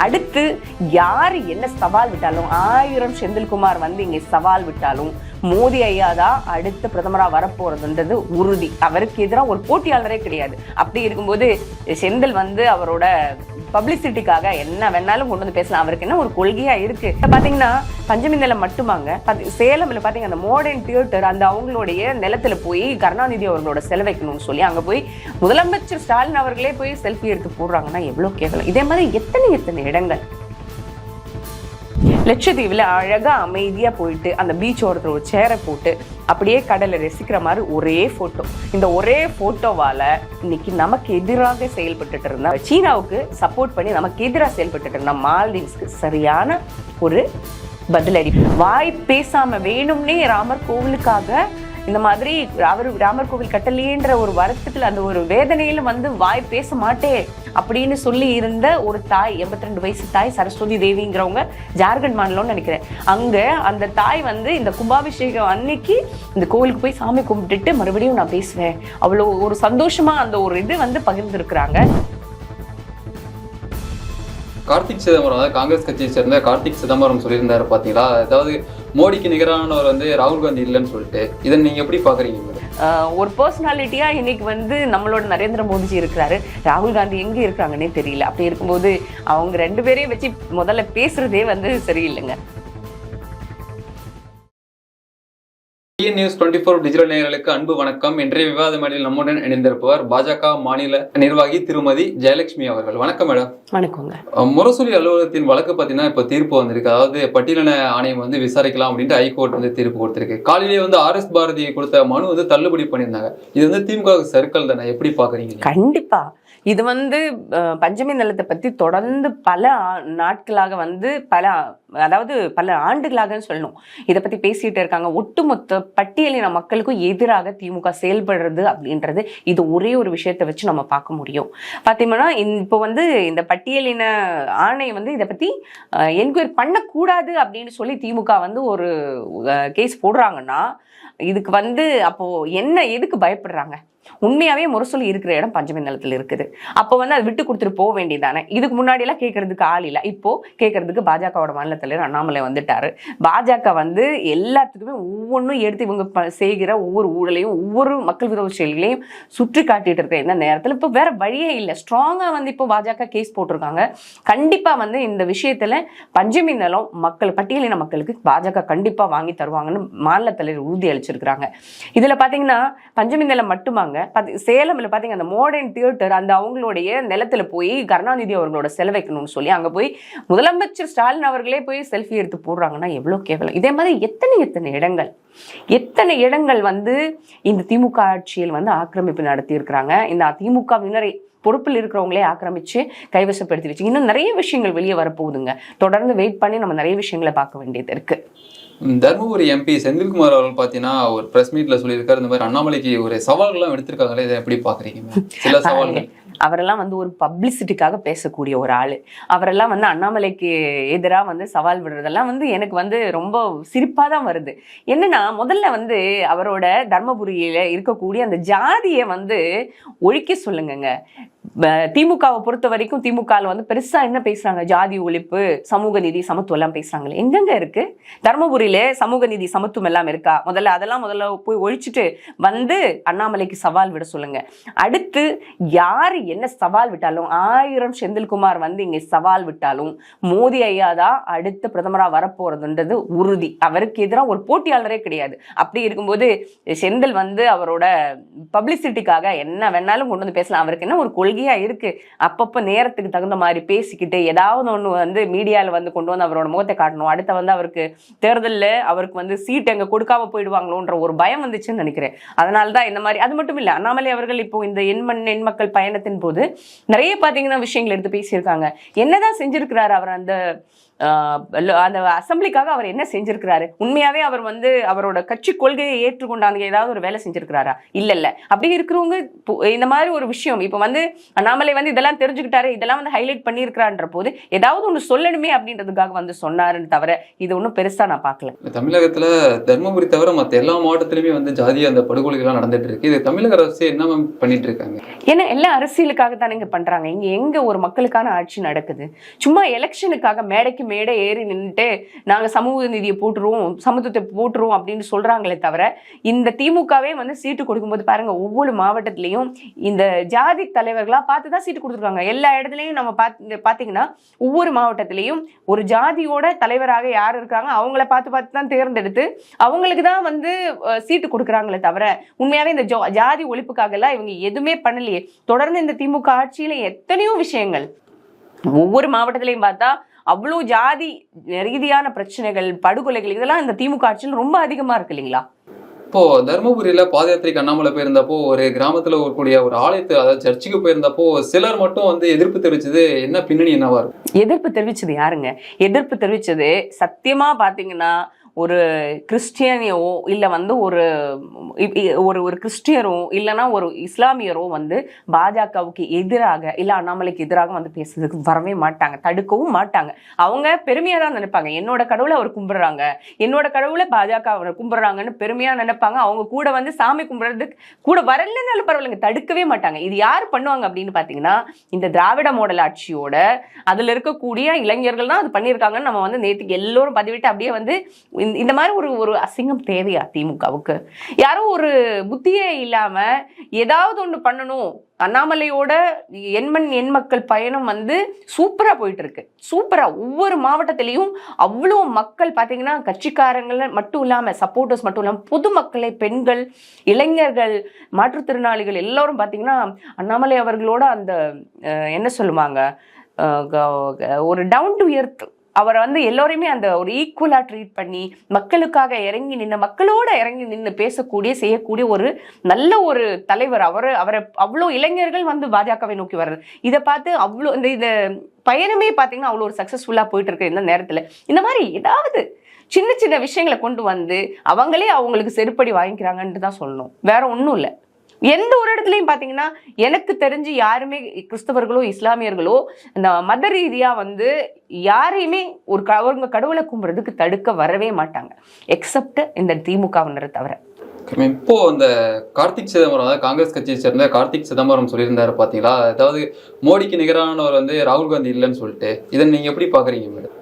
அடுத்து யார் என்ன சவால் விட்டாலும் ஆயிரம் செந்தில்குமார் வந்து இங்கே சவால் விட்டாலும் மோடி ஐயா தான் அடுத்த பிரதமராக வரப்போறதுன்றது உறுதி. அவருக்கு எதிராக ஒரு போட்டியாளரே கிடையாது. அப்படி இருக்கும்போது செந்தில் வந்து அவரோட பப்ளிசிட்டிக்காக என்ன வேணாலும் கொண்டு வந்து பேசலாம். அவருக்கு என்ன ஒரு கொள்கையா இருக்கு? பாத்தீங்கன்னா பஞ்சமி நிலம் மட்டுமாங்க. சேலம்ல பாத்தீங்க அந்த மாடர்ன் தியேட்டர் அந்த அவங்களுடைய நிலத்துல போய் கருணாநிதி அவர்களோட செலவைக்கணும்னு சொல்லி அங்க போய் முதலமைச்சர் ஸ்டாலின் அவர்களே போய் செல்ஃபி எடுத்து போடுறாங்கன்னா எவ்வளவு கேட்கலாம் இதே மாதிரி எத்தனை எத்தனை இடங்கள். லட்சத்தீவில் அழகாக அமைதியாக போயிட்டு அந்த பீச் ஓரத்தில் ஒரு சேரை போட்டு அப்படியே கடலை ரசிக்கிற மாதிரி ஒரே ஃபோட்டோ இந்த ஒரே ஃபோட்டோவால் இன்னைக்கு நமக்கு எதிராக செயல்பட்டுட்டு இருந்தா சீனாவுக்கு சப்போர்ட் பண்ணி நமக்கு எதிராக செயல்பட்டுட்டு இருந்தா மால்தீவ்ஸ்க்கு சரியான ஒரு பதிலடி. வாய் பேசாமல் வேணும்னே ராமர் கோவிலுக்காக இந்த மாதிரி அவர் ராமர் கோவில் கட்டலையேன்ற ஒரு வருத்தத்தில் அந்த ஒரு வேதனையில வந்து வாய் பேச மாட்டே அப்படின்னு சொல்லி இருந்த ஒரு தாய் எண்பத்தி ரெண்டு வயசு தாய் சரஸ்வதி தேவிங்கிறவங்க ஜார்க்கண்ட் மாநிலம்னு நினைக்கிறேன். அங்க அந்த தாய் வந்து இந்த கும்பாபிஷேகம் அன்னைக்கு இந்த கோவிலுக்கு போய் சாமி கும்பிட்டுட்டு மறுபடியும் நான் பேசுவேன். அவ்வளோ ஒரு சந்தோஷமா அந்த ஒரு இது வந்து பகிர்ந்துருக்குறாங்க. கார்த்திக் சிதம்பரம் அதாவது காங்கிரஸ் கட்சியை சேர்ந்த கார்த்திக் சிதம்பரம் சொல்லியிருந்தாரு பாத்தீங்களா அதாவது மோடிக்கு நிகரானவர் வந்து ராகுல் காந்தி இல்லைன்னு சொல்லிட்டு இதை நீங்க எப்படி பாக்குறீங்க ஆஹ் ஒரு பர்சனாலிட்டியா இன்னைக்கு வந்து நம்மளோட நரேந்திர மோடிஜி இருக்கிறாரு. ராகுல் காந்தி எங்க இருக்கிறாங்கன்னே தெரியல. அப்படி இருக்கும்போது அவங்க ரெண்டு பேரையும் வச்சு முதல்ல பேசுறதே வந்து சரியில்லைங்க. TN news twenty four digital நேயர்களுக்கு அன்பு வணக்கம். இன்றைய விவாத மேடையில் நம்முடன் இணைந்திருப்பவர் பாஜக மாநில நிர்வாகி திருமதி ஜெயலட்சுமி அவர்கள். வணக்கம் மேடம். வணக்கங்க. முரசொலி அலுவலகத்தின் வழக்கு பார்த்தீங்கன்னா இப்போ தீர்ப்பு வந்திருக்கு. அதாவது பட்டியலின ஆணையம் வந்து விசாரிக்கலாம் அப்படின்ட்டு ஹைகோர்ட் வந்து தீர்ப்பு கொடுத்திருக்கு. காலையிலேயே வந்து ஆர் எஸ் பாரதி கொடுத்த மனு வந்து தள்ளுபடி பண்ணியிருந்தாங்க. இது வந்து திமுக சர்க்கிள் தானே? எப்படி பாக்குறீங்க? கண்டிப்பா. இது வந்து பஞ்சமி நிலத்தை பற்றி தொடர்ந்து பல ஆ- நாட்களாக வந்து பல அதாவது பல ஆண்டுகளாகன்னு சொல்லணும். இதை பற்றி பேசிகிட்டு இருக்காங்க. ஒட்டுமொத்த பட்டியலின மக்களுக்கும் எதிராக திமுக செயல்படுறது அப்படின்றது இது ஒரே ஒரு விஷயத்தை வச்சு நம்ம பார்க்க முடியும். பார்த்தீங்கன்னா இப்போ வந்து இந்த பட்டியலின ஆணையம் வந்து இதை பற்றி என்கொயரி பண்ணக்கூடாது அப்படின்னு சொல்லி திமுக வந்து ஒரு கேஸ் போடுறாங்கன்னா இதுக்கு வந்து அப்போது என்ன எதுக்கு பயப்படுறாங்க? உண்மையாவே முரசொலி இருக்கிற இடம் பஞ்சமி நிலத்தில் இருக்குது. அப்போ வந்து அதை விட்டு கொடுத்துட்டு போக வேண்டியதானே இதுக்கு முன்னாடி எல்லாம் கேட்கறதுக்கு ஆள் இல்லை. இப்போ கேட்கறதுக்கு பாஜகவோட மாநில தலைவர் அண்ணாமலை வந்துட்டாரு. பாஜக வந்து எல்லாத்துக்குமே ஒவ்வொன்றும் எடுத்து இவங்க செய்கிற ஒவ்வொரு ஊழலையும் ஒவ்வொரு மக்கள் விரோத செயல்களையும் சுற்றி காட்டிட்டு இருக்க இந்த நேரத்தில் இப்போ வேற வழியே இல்லை. ஸ்ட்ராங்கா வந்து இப்போ பாஜக கேஸ் போட்டிருக்காங்க. கண்டிப்பா வந்து இந்த விஷயத்துல பஞ்சமி நிலம் மக்கள் பட்டியலின மக்களுக்கு பாஜக கண்டிப்பா வாங்கி தருவாங்கன்னு மாநில தலைவர் உறுதி அளிச்சிருக்கிறாங்க. இதுல பார்த்தீங்கன்னா பஞ்சமி நிலம் மட்டுமாங்க பண்ணுவாங்க சேலம்ல பாத்தீங்க அந்த மாடர்ன் தியேட்டர் அந்த அவங்களுடைய நிலத்துல போய் கருணாநிதி அவர்களோட செலவைக்கணும்னு சொல்லி அங்க போய் முதலமைச்சர் ஸ்டாலின் அவர்களே போய் செல்ஃபி எடுத்து போடுறாங்கன்னா எவ்வளவு கேவலம். இதே மாதிரி எத்தனை எத்தனை இடங்கள். எத்தனை இடங்கள் வந்து இந்த திமுக ஆட்சியில் வந்து ஆக்கிரமிப்பு நடத்தி இருக்கிறாங்க இந்த திமுகவினரை பொறுப்பில் இருக்கிறவங்களே ஆக்கிரமிச்சு கைவசப்படுத்தி வச்சு இன்னும் நிறைய விஷயங்கள் வெளியே வரப்போகுதுங்க. தொடர்ந்து வெயிட் பண்ணி நம்ம நிறைய விஷயங்களை பார்க்க வேண்டியது இருக்கு. தருமபுரி எம்பி செந்தில்குமார் அவர்கள் பார்த்தீங்கன்னா ஒரு பிரஸ் மீட்ல சொல்லியிருக்காரு இந்த மாதிரி அண்ணாமலைக்கு ஒரு சவால்கள்லாம் எடுத்திருக்காங்களே இதை எப்படி பாக்குறீங்க? சில சவால்கள். அவரெல்லாம் வந்து ஒரு பப்ளிசிட்டிக்காக பேசக்கூடிய ஒரு ஆளு. அவரெல்லாம் வந்து அண்ணாமலைக்கு எதிராக வந்து சவால் விடுறதெல்லாம் வந்து எனக்கு வந்து ரொம்ப சிரிப்பா தான் வருது. என்னன்னா முதல்ல வந்து அவரோட தர்மபுரியில இருக்கக்கூடிய அந்த ஜாதியை வந்து ஒழிக்க சொல்லுங்கங்க. திமுகவை பொறுத்த வரைக்கும் திமுகவில் வந்து பெருசா என்ன பேசுறாங்க? ஜாதி ஒழிப்பு சமூக நீதி சமத்துவம் எல்லாம் பேசுறாங்களே. எங்கெங்க இருக்கு? தருமபுரியில சமூக நீதி சமத்துவம் எல்லாம் இருக்கா? முதல்ல அதெல்லாம் முதல்ல போய் ஒழிச்சுட்டு வந்து அண்ணாமலைக்கு சவால் விட சொல்லுங்க. அடுத்து யார் என்ன சவால் விட்டாலும் ஆயிரம் செந்தில்குமார் வந்து இங்கே சவால் விட்டாலும் மோடி ஐயா தான் அடுத்த பிரதமராக வரப்போறதுன்றது உறுதி. அவருக்கு எதிராக ஒரு போட்டியாளரே கிடையாது. அப்படி இருக்கும்போது செந்தில் வந்து அவரோட பப்ளிசிட்டிக்காக என்ன வேணாலும் கொண்டு வந்து பேசலாம். அவருக்கு என்ன ஒரு கொள்கையை இருக்கு. அப்பப்போ நேரத்துக்கு தகுந்த மாதிரி பேசிக்கிட்டு ஏதாவது ஒன்று வந்து மீடியாவில் வந்து கொண்டு வந்து அவரோட முகத்தை காட்டணும். அடுத்த வந்து அவருக்கு தேர்தலில் அவருக்கு வந்து சீட் எங்க கொடுக்காம போயிடுவாங்களோன்ற ஒரு பயம் வந்துச்சுன்னு நினைக்கிறேன். அதனால தான் இந்த மாதிரி அது மட்டும் இல்லை அண்ணாமலை அவர்கள் இப்போ இந்த எண்மண் எண்மக்கள் பயணத்தின் போது நிறைய பார்த்தீங்கன்னா விஷயங்கள் எடுத்து பேசியிருக்காங்க. என்னதான் செஞ்சிருக்கிறாரு அவர் அந்த அந்த அசம்பிளிக்காக அவர் என்ன செஞ்சிருக்கிறாரு? உண்மையாவே அவர் வந்து அவரோட கட்சி கொள்கையை ஏற்றுக்கொண்டாங்க ஏதாவது ஒரு வேலை செஞ்சிருக்கிறாரா? இல்ல இல்ல. அப்படி இருக்கிறவங்க இந்த மாதிரி ஒரு விஷயம் இப்போ வந்து அண்ணாமலை வந்து இதெல்லாம் தெரிஞ்சுக்கிட்டாரு இதெல்லாம் வந்து ஹைலைட் பண்ணியிருக்கிறான்ற போது ஏதாவது ஒன்று சொல்லணுமே அப்படின்றதுக்காக வந்து சொன்னாருன்னு தவிர இது ஒன்றும் பெருசா நான் பார்க்கல. தமிழகத்துல தர்மபுரி தவிர மத்த எல்லா மாவட்டத்திலுமே வந்து ஜாதி அந்த படுகொலைகள்லாம் நடந்துட்டு இருக்கு இது தமிழக அரசு என்ன பண்ணிட்டு இருக்காங்க ஏன்னா எல்லாம் அரசியலுக்காக தானே இங்க பண்றாங்க. இங்க எங்க ஒரு மக்களுக்கான ஆட்சி நடக்குது? சும்மா எலெக்ஷனுக்காக மேடைக்கு மேடை ஏறி நின்றுட்டு நாங்கள் சமூக நீதியை போட்டுருவோம் சமத்துவத்தை போட்டுருவோம் அப்படின்னு சொல்கிறாங்களே தவிர இந்த திமுகவே வந்து சீட்டு கொடுக்கும்போது பாருங்க ஒவ்வொரு மாவட்டத்துலேயும் இந்த ஜாதி தலைவர்களாக பார்த்து தான் சீட்டு கொடுத்துருக்காங்க. எல்லா இடத்துலையும் நம்ம பார்த்து பார்த்தீங்கன்னா ஒவ்வொரு மாவட்டத்திலையும் ஒரு ஜாதியோட தலைவராக யார் இருக்காங்க அவங்கள பார்த்து பார்த்து தான் தேர்ந்தெடுத்து அவங்களுக்கு தான் வந்து சீட்டு கொடுக்குறாங்களே தவிர உண்மையாகவே இந்த ஜோ- ஜாதி ஒழிப்புக்காக எல்லாம் இவங்க எதுவுமே பண்ணலையே. தொடர்ந்து இந்த திமுக ஆட்சியில் எத்தனையோ விஷயங்கள். ஒவ்வொரு மாவட்டத்திலையும் பார்த்தா அவ்வளோ ஜாதி ரீதியான பிரச்சனைகள் படுகொலைகள் இதெல்லாம் இந்த திமுக ஆட்சியில் ரொம்ப அதிகமா இருக்கு இல்லைங்களா? இப்போ தர்மபுரியில பாத யாத்திரைக்கு அண்ணாமலை போயிருந்தப்போ ஒரு கிராமத்துல இருக்கக்கூடிய ஒரு ஆலயத்து அதாவது சர்ச்சுக்கு போயிருந்தப்போ சிலர் மட்டும் வந்து எதிர்ப்பு தெரிவிச்சது என்ன பின்னணி என்னவா இருக்கும்? எதிர்ப்பு தெரிவிச்சது யாருங்க? எதிர்ப்பு தெரிவிச்சது சத்தியமா பாத்தீங்கன்னா ஒரு கிறிஸ்டியனையோ இல்லை வந்து ஒரு இ- ஒரு ஒரு கிறிஸ்டியரோ இல்லைன்னா ஒரு இஸ்லாமியரோ வந்து பாஜகவுக்கு எதிராக இல்லை அண்ணாமலைக்கு எதிராக வந்து பேசுறதுக்கு வரவே மாட்டாங்க தடுக்கவும் மாட்டாங்க. அவங்க பெருமையாக தான் நினைப்பாங்க. என்னோட கடவுளை அவர் கும்பிடுறாங்க. என்னோட கடவுளை பாஜக அவர் கும்பிடுறாங்கன்னு பெருமையாக நினைப்பாங்க. அவங்க கூட வந்து சாமி கும்பிட்றதுக்கு கூட வரலன்னாலும் பரவாயில்லைங்க தடுக்கவே மாட்டாங்க. இது யார் பண்ணுவாங்க அப்படின்னு பார்த்தீங்கன்னா இந்த திராவிட மாடல் ஆட்சியோட அதில் இருக்கக்கூடிய இளைஞர்கள் தான் அது பண்ணியிருக்காங்கன்னு நம்ம வந்து நேற்றுக்கு எல்லோரும் பதிவிட்டு அப்படியே வந்து இந்த- மாதிரி ஒரு ஒரு அசிங்கம் தேவையா திமுகவுக்கு? யாரோ ஒரு புத்தியே இல்லாம ஏதாவது ஒண்ணு பண்ணணும். அண்ணாமலையோட எண்மண் எண் மக்கள் பயணம் வந்து சூப்பராக போயிட்டு இருக்கு சூப்பராக ஒவ்வொரு மாவட்டத்திலையும் அவ்வளோ மக்கள் பார்த்தீங்கன்னா கட்சிக்காரங்கள மட்டும் இல்லாமல் சப்போர்ட்டர்ஸ் மட்டும் இல்லாமல் பொதுமக்களை பெண்கள் இளைஞர்கள் மாற்றுத்திறனாளிகள் எல்லாரும் பார்த்தீங்கன்னா அண்ணாமலை அவர்களோட அந்த என்ன சொல்லுவாங்க? க- க- ஒரு டவுன் டு எர்த் அவரை வந்து எல்லோரையுமே அந்த ஒரு ஈக்குவலாக ட்ரீட் பண்ணி மக்களுக்காக இறங்கி நின்று மக்களோட இறங்கி நின்று பேசக்கூடிய செய்யக்கூடிய ஒரு நல்ல ஒரு தலைவர் அவரை. அவரை அவ்வளோ இளைஞர்கள் வந்து பாஜகவை நோக்கி வர்றது. இதை பார்த்து அவ்வளோ இந்த இந்த பயணமே பார்த்தீங்கன்னா அவ்வளோ ஒரு சக்ஸஸ்ஃபுல்லாக போயிட்டு இருக்கு இந்த நேரத்தில். இந்த மாதிரி ஏதாவது சின்ன சின்ன விஷயங்களை கொண்டு வந்து அவங்களே அவங்களுக்கு செருப்படி வாங்கிக்கிறாங்கன்ட்டு தான் சொல்லணும். வேற ஒன்றும் இல்லை. எந்த ஒரு இடத்துலையும் பார்த்தீங்கன்னா எனக்கு தெரிஞ்சு யாருமே கிறிஸ்தவர்களோ இஸ்லாமியர்களோ இந்த மத ரீதியாக வந்து யாரையுமே ஒரு க- அவங்க கடவுளை கும்பிட்றதுக்கு தடுக்க வரவே மாட்டாங்க. எக்ஸப்ட் இந்த திமுகவினரை தவிர. இப்போ அந்த கார்த்திக் சிதம்பரம் அதாவது காங்கிரஸ் கட்சியை சேர்ந்த கார்த்திக் சிதம்பரம் சொல்லியிருந்தாரு பாத்தீங்களா? அதாவது மோடிக்கு நிகரானவர் வந்து ராகுல் காந்தி இல்லைன்னு சொல்லிட்டு இதை நீங்க எப்படி பாக்குறீங்க மேடம்?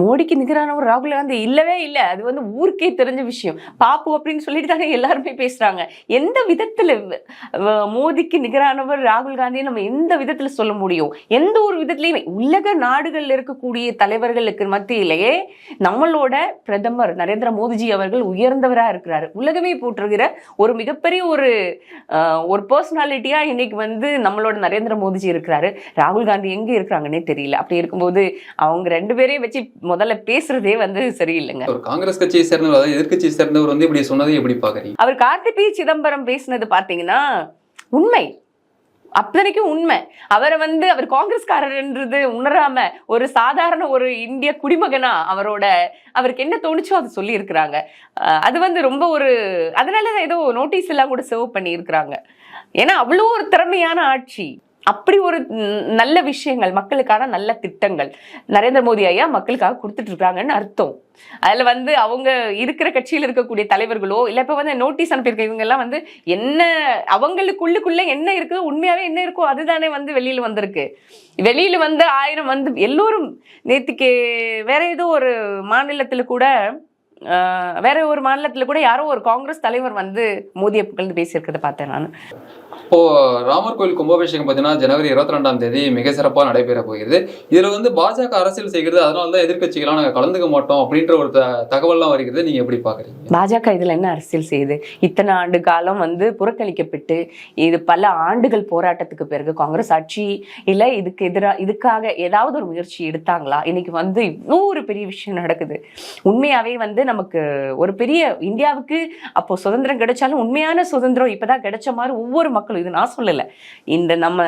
மோடிக்கு நிகரானவர் ராகுல் காந்தி இல்லவே இல்லை. அது வந்து ஊருக்கே தெரிஞ்ச விஷயம். பாப்பு அப்படின்னு சொல்லிட்டு தானே எல்லாருமே பேசுறாங்க. எந்த விதத்துல மோடிக்கு நிகரானவர் ராகுல் காந்தியை நம்ம எந்த விதத்துல சொல்ல முடியும்? எந்த ஒரு விதத்திலையுமே. உலக நாடுகளில் இருக்கக்கூடிய தலைவர்களுக்கு மத்தியிலேயே நம்மளோட பிரதமர் நரேந்திர மோடிஜி அவர்கள் உயர்ந்தவராக இருக்கிறாரு. உலகமே போற்றுகிற ஒரு மிகப்பெரிய ஒரு ஒரு பர்சனாலிட்டியா இன்னைக்கு வந்து நம்மளோட நரேந்திர மோடிஜி இருக்கிறாரு. ராகுல் காந்தி எங்க இருக்கிறாங்கன்னே தெரியல. அப்படி இருக்கும்போது அவங்க ரெண்டு பேரையும் வச்சு முதல்ல பேசுறதே வந்து சரியில்லைங்க. ஒரு காங்கிரஸ் கட்சியை சேர்ந்தவர் அதாவது எதிர்க்கட்சியை சேர்ந்தவர் வந்து இப்படி சொன்னதை எப்படி பாக்குறீங்க அவர் கார்த்தி பி சிதம்பரம் பேசினது பாத்தீங்கன்னா உண்மை. அத்தனைக்கும் உண்மை. அவரை வந்து அவர் காங்கிரஸ்காரர்ன்றது உணராம ஒரு சாதாரண ஒரு இந்திய குடிமகனா அவரோட அவருக்கு என்ன தோணுச்சோ அதை சொல்லி இருக்கிறாங்க அது வந்து ரொம்ப ஒரு அதனால தான் ஏதோ நோட்டீஸ் எல்லாம் கூட சர்வ் பண்ணி இருக்கிறாங்க ஏன்னா அவ்வளோ ஒரு திறமையான ஆட்சி. அப்படி ஒரு நல்ல விஷயங்கள் மக்களுக்கான நல்ல திட்டங்கள் நரேந்திர மோடி ஐயா மக்களுக்காக கொடுத்துட்டு இருக்காங்கன்னு அர்த்தம். அதுல வந்து அவங்க இருக்கிற கட்சியில் இருக்கக்கூடிய தலைவர்களோ இல்ல இப்ப வந்து நோட்டீஸ் அனுப்பியிருக்க இவங்க எல்லாம் வந்து என்ன அவங்களுக்குள்ளுக்குள்ள என்ன இருக்குதோ உண்மையாவே என்ன இருக்கோ அதுதானே வந்து வெளியில வந்திருக்கு. வெளியில வந்து ஆயிரம் வந்து எல்லோரும் நேத்துக்கு வேற ஏதோ ஒரு மாநிலத்துல கூட ஆஹ், வேற ஒரு மாநிலத்துல கூட யாரோ ஒரு காங்கிரஸ் தலைவர் வந்து மோதியை புகழ்ந்து பேசியிருக்கிறத பார்த்தேன் நான். இப்போ ராமர் கோயில் கும்பாபிஷேகம் பார்த்தீங்கன்னா ஜனவரி இருபத்தி ரெண்டாம் தேதி மிக சிறப்பாக நடைபெற போகிறது. இதுல வந்து பாஜக அரசியல் செய்கிறது அதனால தான் எதிர்கட்சிகளாக நாங்கள் கலந்துக்க மாட்டோம் அப்படின்ற ஒரு த- தகவல்லாம் வருகிறது. நீங்க எப்படி பாக்குறீங்க பாஜக இதுல என்ன அரசியல் செய்யுது? இத்தனை ஆண்டு காலம் வந்து புறக்கணிக்கப்பட்டு இது பல ஆண்டுகள் போராட்டத்துக்கு பிறகு காங்கிரஸ் ஆட்சி இல்ல இதுக்கு எதிராக இதுக்காக ஏதாவது ஒரு முயற்சி எடுத்தாங்களா? இன்னைக்கு வந்து இவ்வளோ ஒரு பெரிய விஷயம் நடக்குது. உண்மையாவே வந்து நமக்கு ஒரு பெரிய இந்தியாவுக்கு அப்போ சுதந்திரம் கிடைச்சாலும் உண்மையான சுதந்திரம் இப்பதான் கிடைச்ச மாதிரி ஒவ்வொரு மக்கள் மக்கள் இது நான் சொல்லலை. இந்த நம்ம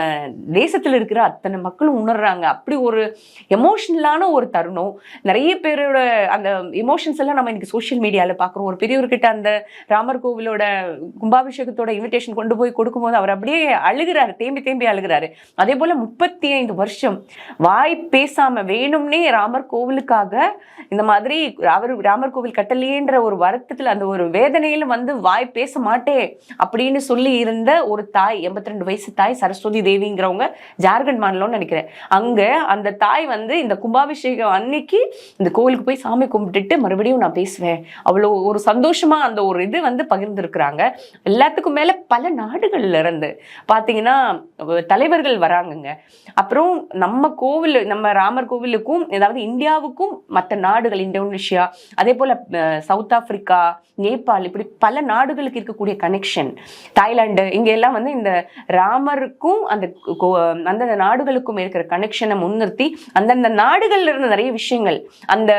தேசத்துல இருக்கிற அத்தனை மக்களும் உணர்றாங்க. அப்படி ஒரு எமோஷனலான ஒரு தருணம். நிறைய பேரோட அந்த எமோஷன்ஸ் எல்லாம் நம்ம இன்னைக்கு சோஷியல் மீடியால பார்க்குறோம். ஒரு பெரியவர்கிட்ட அந்த ராமர் கோவிலோட கும்பாபிஷேகத்தோட இன்விடேஷன் கொண்டு போய் கொடுக்கும்போது அவர் அப்படியே அழுகிறாரு. தேம்பி தேம்பி அழுகிறாரு. அதே போல முப்பத்தி ஐந்து வருஷம் வாய் பேசாம வேணும்னே ராமர் கோவிலுக்காக இந்த மாதிரி அவர் ராமர் கோவில் கட்டலையேன்ற ஒரு வருத்தத்துல அந்த ஒரு வேதனையில வந்து வாய் பேச மாட்டே அப்படின்னு சொல்லி இருந்த ஒரு தாய் எண்பத்தி ரெண்டு வயசு தாய் சரஸ்வதி தேவிங்கிறவங்க ஜார்க்கண்ட் மாநிலம்னு நினைக்கிறேன். அங்க அந்த தாய் வந்து இந்த கும்பாபிஷேகம் அன்னைக்கு இந்த கோவிலுக்கு போய் சாமி கும்பிட்டுட்டு மறுபடியும் நான் பேசுவேன். அவ்வளோ ஒரு சந்தோஷமா அந்த ஒரு இது வந்து பகிர்ந்துருக்குறாங்க. எல்லாத்துக்கும் மேல பல நாடுகள்ல இருந்து பாத்தீங்கன்னா தலைவர்கள் வராங்கங்க. அப்புறம் நம்ம கோவில் நம்ம ராமர் கோவிலுக்கும் ஏதாவது இந்தியாவுக்கும் மற்ற நாடுகள் இந்தோனேஷியா அதே போல சவுத் ஆப்பிரிக்கா நேபாள் இப்படி பல நாடுகளுக்கு இருக்கக்கூடிய கனெக்ஷன் தாய்லாந்து இங்க எல்லாம் வந்து இந்த ராமருக்கும் அந்த கோ- அந்தந்த நாடுகளுக்கும் இருக்கிற கனெக்ஷனை முன்னிறுத்தி அந்தந்த நாடுகள்ல இருந்து நிறைய விஷயங்கள். அந்த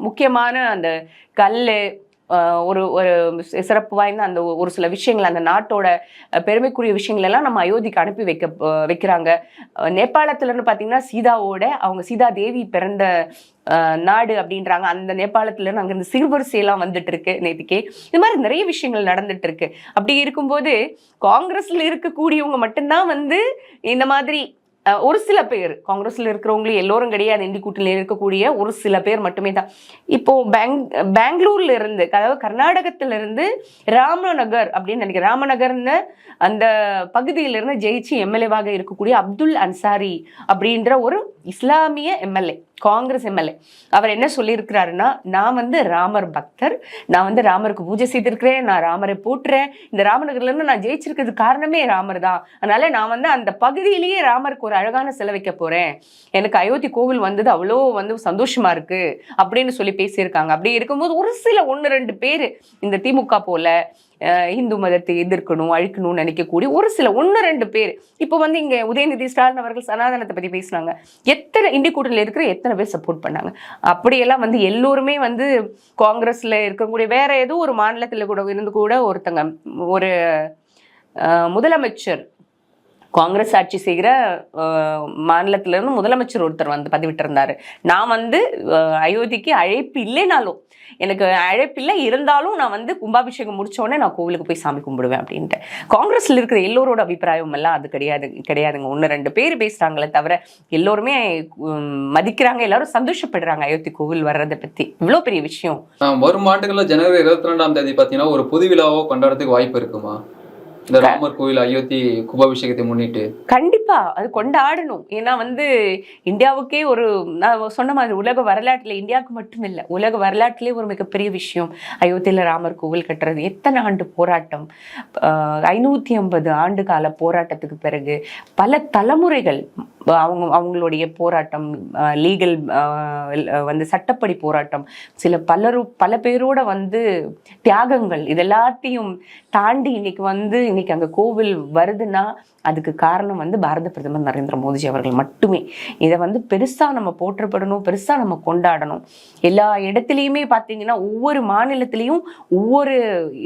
முக்கியமான அந்த கல்லு ஒரு ஒரு சிறப்பு வாய்ந்த அந்த ஒரு சில விஷயங்கள் அந்த நாட்டோட பெருமைக்குரிய விஷயங்கள் எல்லாம் நம்ம அயோத்திக்கு அனுப்பி வைக்க வைக்கிறாங்க. நேபாளத்துலன்னு பார்த்தீங்கன்னா சீதாவோட அவங்க சீதா தேவி பிறந்த நாடு அப்படின்றாங்க. அந்த நேபாளத்துல இருந்து சிறுவரிசையெல்லாம் வந்துட்டு இருக்கு நேற்றுக்கே இது மாதிரி நிறைய விஷயங்கள் நடந்துட்டு இருக்கு அப்படி இருக்கும்போது காங்கிரஸ்ல இருக்கக்கூடியவங்க மட்டும்தான் வந்து இந்த மாதிரி ஒரு சில பேர் காங்கிரஸ்ல இருக்கிறவங்களும் எல்லோரும் கிடையாது இந்தி கூட்டணியில் இருக்கக்கூடிய ஒரு சில பேர் மட்டுமே தான். இப்போ பெங் பெங்களூர்ல இருந்து அதாவது கர்நாடகத்திலிருந்து ராமநகர் அப்படின்னு நினைக்கிறேன். ராமநகர்னு அந்த பகுதியில இருந்து ஜெயிச்சு எம்எல்ஏவாக இருக்கக்கூடிய அப்துல் அன்சாரி அப்படின்ற ஒரு இஸ்லாமிய எம்எல்ஏ காங்கிரஸ் எம்எல்ஏ. அவர் என்ன சொல்லியிருக்கிறாருன்னா நான் வந்து ராமர் பக்தர். நான் வந்து ராமருக்கு பூஜை செய்திருக்கிறேன். நான் ராமரை போட்டுறேன் இந்த ராமநகர்லேருந்து நான் ஜெயிச்சிருக்கிறது காரணமே ராமர் தான். அதனால நான் வந்து அந்த பகுதியிலேயே ராமருக்கு ஒரு அழகான சிலை வைக்க போறேன். எனக்கு அயோத்தி கோவில் வந்தது அவ்வளோ வந்து சந்தோஷமா இருக்கு. அப்படின்னு சொல்லி பேசியிருக்காங்க. அப்படி இருக்கும்போது ஒரு சில ஒன்று ரெண்டு பேர் இந்த திமுக போல இந்து மதத்தை எதிர்க்கணும் அழிக்கணும்னு நினைக்கக்கூடிய ஒரு சில ஒன்று ரெண்டு பேர். இப்போ வந்து இங்கே உதயநிதி ஸ்டாலின் அவர்கள் சனாதனத்தை பற்றி பேசினாங்க. எத்தனை இந்தி கூட்டணியில் இருக்கிற எத்தனை பேர் சப்போர்ட் பண்ணாங்க. அப்படியெல்லாம் வந்து எல்லோருமே வந்து காங்கிரஸில் இருக்கக்கூடிய வேற ஏதோ ஒரு மாநிலத்தில் கூட இருந்து கூட ஒருத்தங்க ஒரு முதலமைச்சர் காங்கிரஸ் ஆட்சி செய்கிற மாநிலத்திலிருந்து இருந்து முதலமைச்சர் ஒருத்தர் வந்து பதிவிட்டிருந்தாரு. நான் வந்து அயோத்திக்கு அழைப்பு இல்லைனாலும் எனக்கு அழைப்பு இல்லை இருந்தாலும் நான் வந்து கும்பாபிஷேகம் முடிச்ச உடனே நான் கோவிலுக்கு போய் சாமி கும்பிடுவேன் அப்படின்ட்டு. காங்கிரஸ்ல இருக்கிற எல்லோரோட அபிப்பிராயம் எல்லாம் அது கிடையாது கிடையாதுங்க. ஒன்று ரெண்டு பேர் பேசுறாங்களே தவிர எல்லோருமே மதிக்கிறாங்க எல்லாரும் சந்தோஷப்படுறாங்க அயோத்தி கோவில் வர்றதை பத்தி. இவ்வளோ பெரிய விஷயம். வரும் ஆண்டுகளில் ஜனவரி இருபத்தி ரெண்டாம் தேதி பார்த்தீங்கன்னா ஒரு புது விழாவோ கொண்டாடுறதுக்கு வாய்ப்பு இருக்குமா? இந்த ராமர் கோயில் அயோத்தி கும்பாபிஷேகத்தை முன்னிட்டு கண்டிப்பா அது கொண்டாடணும். ஏன்னா வந்து இந்தியாவுக்கே ஒரு நான் சொன்ன மாதிரி உலக வரலாற்றுல இந்தியாவுக்கு மட்டும் இல்லை உலக வரலாற்றிலே ஒரு மிகப்பெரிய விஷயம். அயோத்தியில ராமர் கோவில் கட்டுறது. எத்தனை ஆண்டு போராட்டம்? ஐநூத்தி ஐம்பது ஆண்டு கால போராட்டத்துக்கு பிறகு பல தலைமுறைகள் அவங்க அவங்களுடைய போராட்டம் லீகல் வந்து சட்டப்படி போராட்டம். சில பலரும் பல பேரோட வந்து தியாகங்கள் இது எல்லாத்தையும் தாண்டி இன்னைக்கு வந்து இன்னைக்கு அங்க கோவில் வருதுன்னா அதுக்கு காரணம் வந்து பாரத பிரதமர் நரேந்திர மோடிஜி அவர்கள் மட்டுமே. இதை வந்து பெருசாக நம்ம போற்றப்படணும் பெருசாக நம்ம கொண்டாடணும். எல்லா இடத்துலையுமே பார்த்தீங்கன்னா ஒவ்வொரு மாநிலத்திலையும் ஒவ்வொரு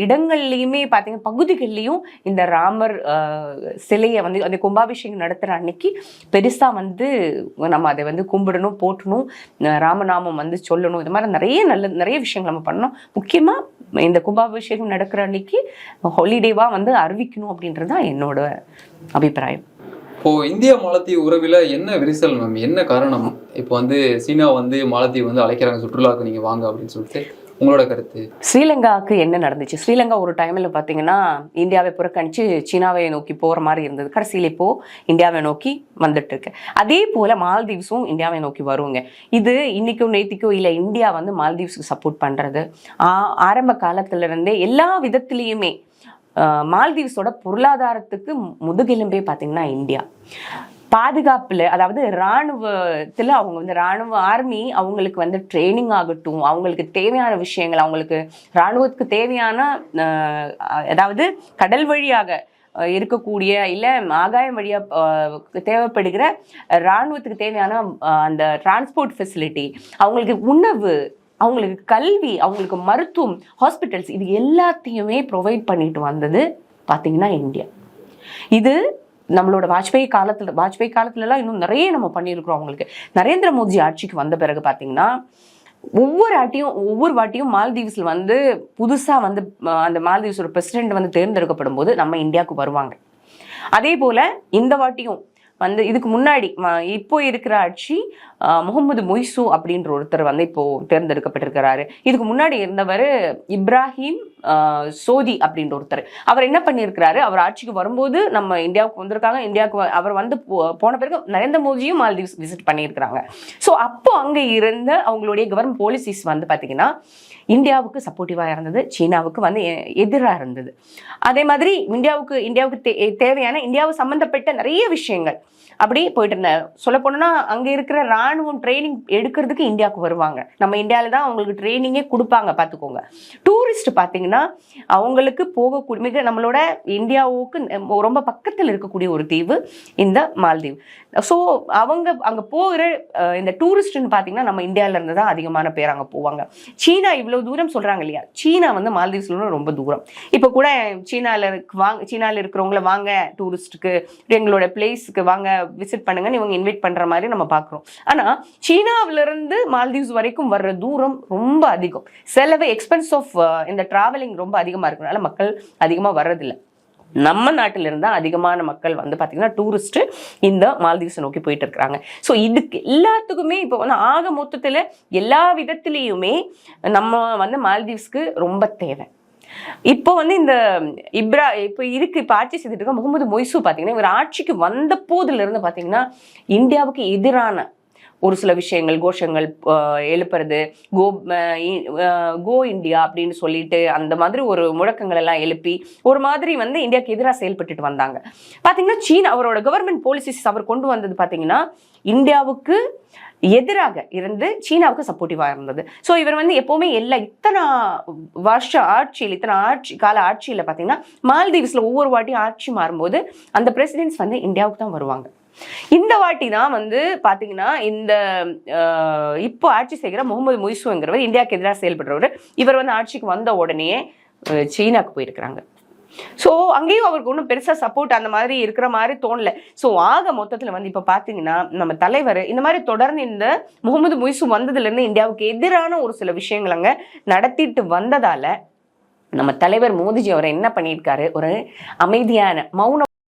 இடங்கள்லையுமே பார்த்தீங்கன்னா பகுதிகள்லையும் இந்த ராமர் சிலையை வந்து அந்த கும்பாபிஷேகம் நடத்துகிற அன்னைக்கு பெருசாக வந்து நம்ம அதை வந்து கும்பிடணும் போற்றணும் ராமநாமம் வந்து சொல்லணும். இது மாதிரி நிறைய நல்ல நிறைய விஷயங்கள் நம்ம பண்ணணும். முக்கியமாக இந்த கும்பாபிஷேகம் நடக்கிற அன்னைக்கு ஹாலிடேவாக வந்து அறிவிக்கணும் அப்படின்றது தான் என்னோட அபிப்பிராயம். இப்போ இந்தியா மாலத்தீவு உறவில் என்ன விரிசல் மேம் என்ன காரணம்? இப்போ வந்து சீனா வந்து மாலத்தீவு வந்து அழைக்கிறாங்க சுற்றுலாவுக்கு நீங்க வாங்க அப்படின்னு சொல்லிட்டு. உங்களோட கருத்து? ஸ்ரீலங்காவுக்கு என்ன நடந்துச்சு? ஸ்ரீலங்கா ஒரு டைமில் பார்த்தீங்கன்னா இந்தியாவை புறக்கணித்து சீனாவை நோக்கி போகிற மாதிரி இருந்தது. கடைசியில் இப்போ இந்தியாவை நோக்கி வந்துட்டு இருக்கு. அதே போல் மால்தீவ்ஸும் இந்தியாவை நோக்கி வருவாங்க இது இன்னைக்கும் நேத்திக்கோ இல்லை இந்தியா வந்து மால்தீவ்ஸுக்கு சப்போர்ட் பண்ணுறது ஆரம்ப காலத்துலேருந்தே எல்லா விதத்துலேயுமே மால்தீவ்ஸோட பொருளாதாரத்துக்கு முதுகெலும்பே பார்த்தீங்கன்னா இந்தியா. பாதுகாப்பில் அதாவது இராணுவத்தில் அவங்க வந்து இராணுவ ஆர்மி அவங்களுக்கு வந்து ட்ரைனிங் ஆகட்டும் அவங்களுக்கு தேவையான விஷயங்கள் அவங்களுக்கு இராணுவத்துக்கு தேவையான அதாவது கடல் வழியாக இருக்கக்கூடிய இல்லை ஆகாயம் வழியாக தேவைப்படுகிற இராணுவத்துக்கு தேவையான அந்த டிரான்ஸ்போர்ட் ஃபெசிலிட்டி அவங்களுக்கு உணவு அவங்களுக்கு கல்வி அவங்களுக்கு மருத்துவம் ஹாஸ்பிட்டல்ஸ் இது எல்லாத்தையுமே ப்ரொவைட் பண்ணிட்டு வந்தது பார்த்தீங்கன்னா இந்தியா. இது நம்மளோட வாஜ்பாய் காலத்தில் வாஜ்பாய் காலத்துலலாம் இன்னும் நிறைய நம்ம பண்ணியிருக்கிறோம் அவங்களுக்கு. நரேந்திர மோடி ஆட்சிக்கு வந்த பிறகு பார்த்தீங்கன்னா ஒவ்வொரு வாட்டியும் ஒவ்வொரு வாட்டியும் மால்தீவ்ஸில் வந்து புதுசாக வந்து அந்த மால்தீவ்ஸோட பிரசிடென்ட் வந்து தேர்ந்தெடுக்கப்படும் போது நம்ம இந்தியாவுக்கு வருவாங்க. அதே போல் இந்த வாட்டியும் வந்து இதுக்கு முன்னாடி இப்போ இருக்கிற ஆட்சி முகமது மொய்சு அப்படின்ற ஒருத்தர் வந்து இப்போ தேர்ந்தெடுக்கப்பட்டிருக்கிறாரு. இதுக்கு முன்னாடி இருந்தவர் இப்ராஹிம் சோதி அப்படின்ற ஒருத்தர். அவர் என்ன பண்ணியிருக்கிறாரு? அவர் ஆட்சிக்கு வரும்போது நம்ம இந்தியாவுக்கு வந்திருக்காங்க. இந்தியாவுக்கு அவர் வந்து போ- போன பிறகு நரேந்திர மோடியும் மால்தீவ்ஸ் விசிட் பண்ணியிருக்கிறாங்க. ஸோ அப்போ அங்கே இருந்த அவங்களுடைய கவர்மெண்ட் பாலிசிஸ் வந்து பார்த்தீங்கன்னா இந்தியாவுக்கு சப்போர்ட்டிவாக இருந்தது. சீனாவுக்கு வந்து எதிராக இருந்தது. அதே மாதிரி இந்தியாவுக்கு இந்தியாவுக்கு தே- தேவையான இந்தியாவு சம்மந்தப்பட்ட நிறைய விஷயங்கள். அப்படி போயிட்டு இருந்தேன் சொல்ல போனோம்னா அங்கே இருக்கிற ராணுவம் ட்ரைனிங் எடுக்கிறதுக்கு இந்தியாவுக்கு வருவாங்க. நம்ம இந்தியாவில் தான் அவங்களுக்கு ட்ரைனிங்கே கொடுப்பாங்க பார்த்துக்கோங்க டூரிஸ்ட் பார்த்தீங்கன்னா அவங்களுக்கு போகக்கூடிய மிக நம்மளோட இந்தியாவுக்கு ரொம்ப பக்கத்தில் இருக்கக்கூடிய ஒரு தீவு இந்த மால்தீவ். ஸோ அவங்க அங்கே போகிற இந்த டூரிஸ்ட்னு பார்த்தீங்கன்னா நம்ம இந்தியாவில இருந்து தான் அதிகமான பேர் அங்கே போவாங்க. சீனா இவ்வளோ தூரம் சொல்கிறாங்க இல்லையா? சீனா வந்து மால்தீவ்ஸ்ல ரொம்ப தூரம். இப்போ கூட சீனால இருக்கு வாங்க சீனாவில் இருக்கிறவங்கள வாங்க டூரிஸ்ட்டுக்கு எங்களோட பிளேஸ்க்கு வாங்க விசிட் பண்ணுங்கன்னு இவங்க இன்வைட் பண்ற மாதிரி நம்ம பார்க்குறோம். ஆனா சீனாவிலிருந்து மால்தீவ்ஸ் வரைக்கும் வர்ற தூரம் ரொம்ப அதிகம். செலவு எக்ஸ்பென்ஸ் ஆஃப் இந்த ட்ராவல் ட்ராவலிங் ரொம்ப அதிகமாக இருக்கிறனால மக்கள் அதிகமா வர்றதில்லை. நம்ம நாட்டில இருந்தா அதிகமான மக்கள் வந்து பார்த்தீங்கன்னா டூரிஸ்ட் இந்த மால்தீவ்ஸை நோக்கி போயிட்டு இருக்கிறாங்க. ஸோ இதுக்கு எல்லாத்துக்குமே இப்போ வந்து ஆக மொத்தத்தில் எல்லா விதத்துலேயுமே நம்ம வந்து மால்தீவ்ஸ்க்கு ரொம்ப தேவை. இப்போ வந்து இந்த இப்ரா இப்போ இருக்கு இப்போ ஆட்சி செய்துட்டு இருக்க முகமது மொய்சூ பார்த்தீங்கன்னா இவர் ஆட்சிக்கு வந்த போதுல இருந்து பார்த்தீங்கன்னா இந்தியாவுக்கு எதிரான ஒரு சில விஷயங்கள் கோஷங்கள் எழுப்புறது கோ கோ இந்தியா அப்படின்னு சொல்லிட்டு அந்த மாதிரி ஒரு முழக்கங்கள் எல்லாம் எழுப்பி ஒரு மாதிரி வந்து இந்தியாவுக்கு எதிராக செயல்பட்டுட்டு வந்தாங்க. பார்த்தீங்கன்னா சீனா அவரோட கவர்மெண்ட் பாலிசிஸ் அவர் கொண்டு வந்தது பார்த்தீங்கன்னா இந்தியாவுக்கு எதிராக இருந்து சீனாவுக்கு சப்போர்ட்டிவாக இருந்தது. ஸோ இவர் வந்து எப்போவுமே எல்லா இத்தனை வருஷம் ஆட்சியில் இத்தனை ஆட்சி கால ஆட்சியில் பார்த்தீங்கன்னா மால்தீவ்ஸில் ஒவ்வொரு வாட்டியும் ஆட்சி மாறும்போது அந்த பிரசிடென்ட்ஸ் வந்து இந்தியாவுக்கு தான் வருவாங்க. இந்த வாட்டி தான் வந்து பார்த்தீங்கன்னா இந்த இப்போ ஆட்சி செய்கிற முகமது மொய்சுங்கிறவர் இந்தியாவுக்கு எதிராக செயல்படுறவர். இவர் வந்து ஆட்சிக்கு வந்த உடனே சீனாக்கு போயிருக்கிறாங்க. ஸோ அங்கேயும் அவருக்கு ஒன்றும் பெருசாக சப்போர்ட் அந்த மாதிரி இருக்கிற மாதிரி தோணல. ஸோ ஆக மொத்தத்தில் வந்து இப்போ பார்த்தீங்கன்னா நம்ம தலைவர் இந்த மாதிரி தொடர்ந்து இந்த முகமது முய்சு வந்ததுலேருந்து இந்தியாவுக்கு எதிரான ஒரு சில விஷயங்கள் அங்கே நடத்திட்டு வந்ததால நம்ம தலைவர் மோடிஜி அவர் என்ன பண்ணியிருக்காரு? ஒரு அமைதியான மௌன